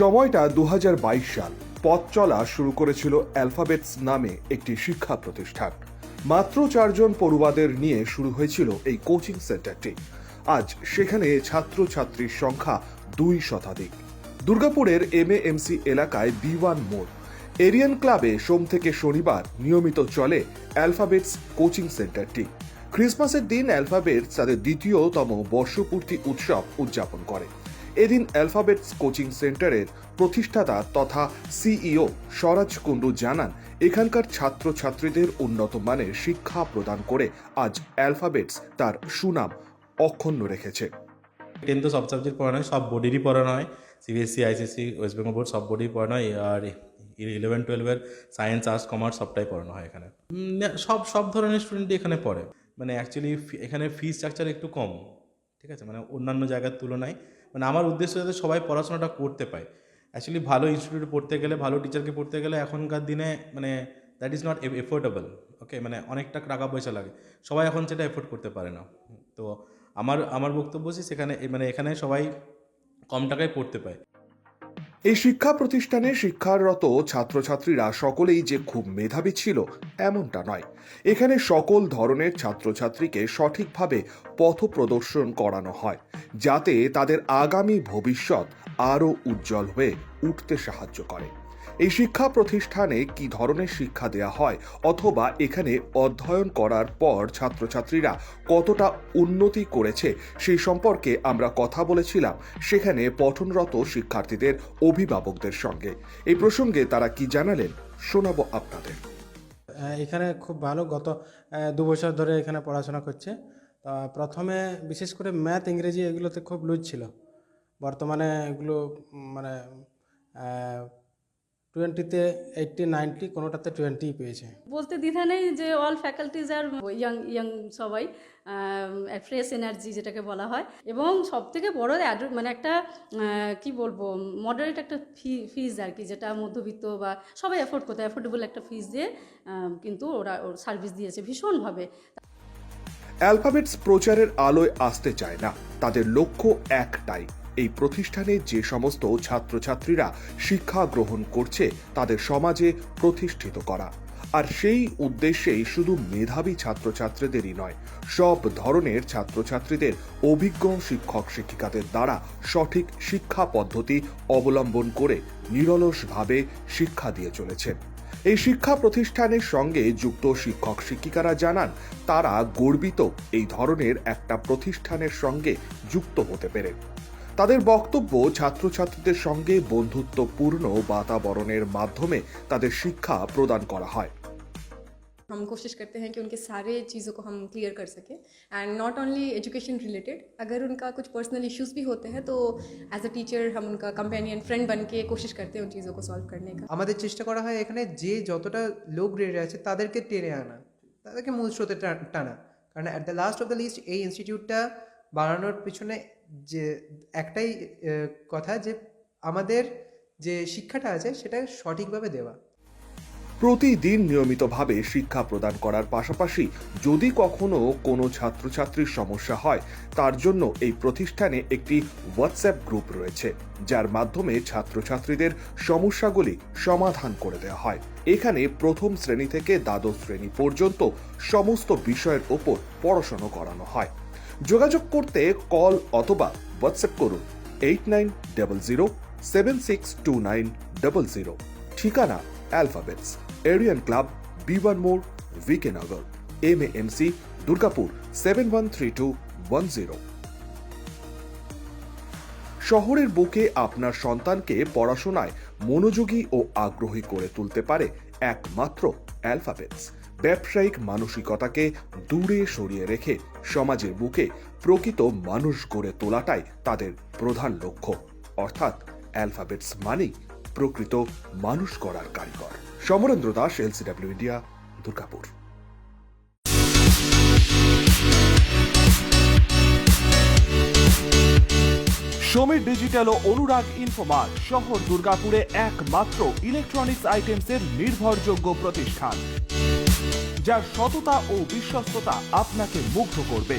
সময়টা দু হাজার বাইশ সাল। পথ চলা শুরু করেছিল অ্যালফাবেটস নামে একটি শিক্ষা প্রতিষ্ঠান। মাত্র চারজন পড়ুয়াদের নিয়ে শুরু হয়েছিল এই কোচিং সেন্টারটি। আজ সেখানে ছাত্রছাত্রীর সংখ্যা দুই শতাধিক। দুর্গাপুরের এম এমসি এলাকায় বি ওয়ান মোড়। এরিয়ান ক্লাবে সোম থেকে শনিবার নিয়মিত চলে অ্যালফাবেটস কোচিং সেন্টারটি। ক্রিসমাসের দিন অ্যালফাবেটস তাদের দ্বিতীয়তম বর্ষপূর্তি উৎসব উদযাপন করে। এদিন অ্যালফাবেটস কোচিং সেন্টারের প্রতিষ্ঠাতা তথা সিইও স্বরাজ কুণ্ডু জানান, এখানকার ছাত্রছাত্রীদের উন্নত মানের শিক্ষা প্রদান করে আজ অ্যালফাবেটস তার সুনাম অক্ষুণ্ণ রেখেছে। টেন তো সব সাবজেক্ট পড়ানো হয় সব বোর্ডেরই পড়ানো হয় CBSE ICSE West Bengal board সব বোর্ডেই পড়ানো হয় আর ইলেভেন টুয়েলভের সায়েন্স আর্টস কমার্স সবটাই পড়ানো হয় এখানে। সব সব ধরনের স্টুডেন্টই এখানে পড়ে। মানে অ্যাকচুয়ালি এখানে ফি স্ট্রাকচার একটু কম, ঠিক আছে? মানে অন্যান্য জায়গার তুলনায় মানে আমার উদ্দেশ্য যাতে সবাই পড়াশোনাটা করতে পায়। অ্যাকচুয়ালি ভালো ইনস্টিটিউটে পড়তে গেলে, ভালো টিচারকে পড়তে গেলে এখনকার দিনে মানে that is not affordable okay মানে অনেকটা টাকা পয়সা লাগে। সবাই এখন সেটা এফোর্ড করতে পারে না। তো আমার আমার বক্তব্য হচ্ছে সেখানে মানে এখানে সবাই কম টাকায় পড়তে পায়। এই শিক্ষা প্রতিষ্ঠানে শিক্ষারত ছাত্রছাত্রীরা সকলেই যে খুব মেধাবী ছিল, এমনটা নয়। এখানে সকল ধরনের ছাত্রছাত্রীকে সঠিকভাবে পথ প্রদর্শন করানো হয়। যাতে তাদের আগামী ভবিষ্যৎ আরও উজ্জ্বল হয়ে উঠতে সাহায্য করে। এই শিক্ষা প্রতিষ্ঠানে কি ধরনের শিক্ষা দেয়া হয় অথবা এখানে অধ্যয়ন করার পর ছাত্রছাত্রীরা কতটা উন্নতি করেছে সেই সম্পর্কে আমরা কথা বলেছিলাম, সেখানে পঠনরত শিক্ষার্থীদের, অভিভাবকদের সঙ্গে। এই প্রসঙ্গে তারা কি জানালেন, শোনাবো আপনাদের। এখানে খুব ভালো গত দু বছর ধরে এখানে পড়াশোনা করছে। তা প্রথমে বিশেষ করে ম্যাথ, ইংরেজি এগুলোতে খুব লুজ ছিল। বর্তমানে এগুলো মানে টোয়েন্টিতে এইটটি, নাইনটি, কোনোটাতে টোয়েন্টি পেয়েছে। বলতে দ্বিধা নেই যে অল ফ্যাকাল্টিজ আর ইয়াং ইয়াং সবাই ফ্রেশ এনার্জি যেটাকে বলা হয়। এবং সব থেকে বড় মানে একটা কি বলব মডারেট একটা ফি ফিজ আর কি, যেটা মধ্যবিত্ত বা সবাই অ্যাফোর্ড করতে অ্যাফোর্ডেবল একটা ফিজ দিয়ে কিন্তু ওরা, ওর সার্ভিস দিয়েছে ভীষণভাবে। অ্যালফাবেটস প্রচারের আলোয় আসতে চায় না। তাদের লক্ষ্য একটাই, এই প্রতিষ্ঠানে যে সমস্ত ছাত্রছাত্রীরা শিক্ষা গ্রহণ করছে, তাদের সমাজে প্রতিষ্ঠিত করা। আর সেই উদ্দেশ্যেই শুধু মেধাবী ছাত্রছাত্রীদেরই নয়, সব ধরনের ছাত্রছাত্রীদের অভিজ্ঞ শিক্ষক শিক্ষিকাদের দ্বারা সঠিক শিক্ষা পদ্ধতি অবলম্বন করে নিরলসভাবে শিক্ষা দিয়ে চলেছেন। এই শিক্ষা প্রতিষ্ঠানের সঙ্গে যুক্ত শিক্ষক শিক্ষিকারা জানান, তারা গর্বিত এই ধরনের একটা প্রতিষ্ঠানের সঙ্গে যুক্ত হতে পেরে। তাদের বক্তব্য ছাত্রছাত্রীদের সঙ্গে বন্ধুত্বপূর্ণ বাতাবরণের মাধ্যমে তাদের শিক্ষা প্রদান করা হয়। हम कोशिश करते हैं कि उनके सारे चीज़ों को हम क्लियर कर सकें and not only education related अगर उनका कुछ पर्सनल इश्यूज भी होते हैं तो एज अ टीचर हम उनका कंपेनियन फ्रेंड बन के कोशिश करते हैं उन चीज़ों को सॉल्व करने का আমাদের চেষ্টা করা হয় এখানে যে যতটা লো গ্রেডে আছে তাদেরকে টেনে আনা তাদেরকে মূল স্রোতে টা- টানা কারণ at the last of the list এই ইনস্টিটিউটটা বানানোর পিছনে যে একটাই আহ, কথা যে আমাদের যে শিক্ষাটা আছে সেটা সঠিকভাবে দেওয়া প্রতিদিন নিয়মিতভাবে শিক্ষা প্রদান করার পাশাপাশি যদি কখনো কোনো ছাত্রছাত্রীর সমস্যা হয়, তার জন্য এই প্রতিষ্ঠানে একটি হোয়াটসঅ্যাপ গ্রুপ রয়েছে, যার মাধ্যমে ছাত্রছাত্রীদের সমস্যাগুলি সমাধান করে দেওয়া হয়। এখানে প্রথম শ্রেণি থেকে দ্বাদশ শ্রেণি পর্যন্ত সমস্ত বিষয়ের ওপর পড়াশোনা করানো হয়। যোগাযোগ করতে কল অথবা হোয়াটসঅ্যাপ করুন eight nine double zero seven six two nine double zero ঠিকানা অ্যালফাবেটস। এরিয়ান ক্লাব বি ওয়ান মোড় VK Nagar M MC Durgapur seven one three two one zero শহরের বুকে আপনার সন্তানকে পড়াশোনায় মনোযোগী ও আগ্রহী করে তুলতে পারে একমাত্র অ্যালফাবেটস। ব্যবসায়িক মানসিকতাকে দূরে সরিয়ে রেখে সমাজের বুকে প্রকৃত মানুষ গড়ে তোলাটাই তাদের প্রধান লক্ষ্য। অর্থাৎ অ্যালফাবেটস মানেই প্রকৃত মানুষ করার কারিগর। Samarendra Das, LCW India, Durgapur. Samir digital ও অনুরাগ ইনফোমার্ট শহর দুর্গাপুরে একমাত্র ইলেকট্রনিক্স আইটেমসের নির্ভরযোগ্য প্রতিষ্ঠান, যার সততা ও বিশ্বস্ততা আপনাকে মুগ্ধ করবে।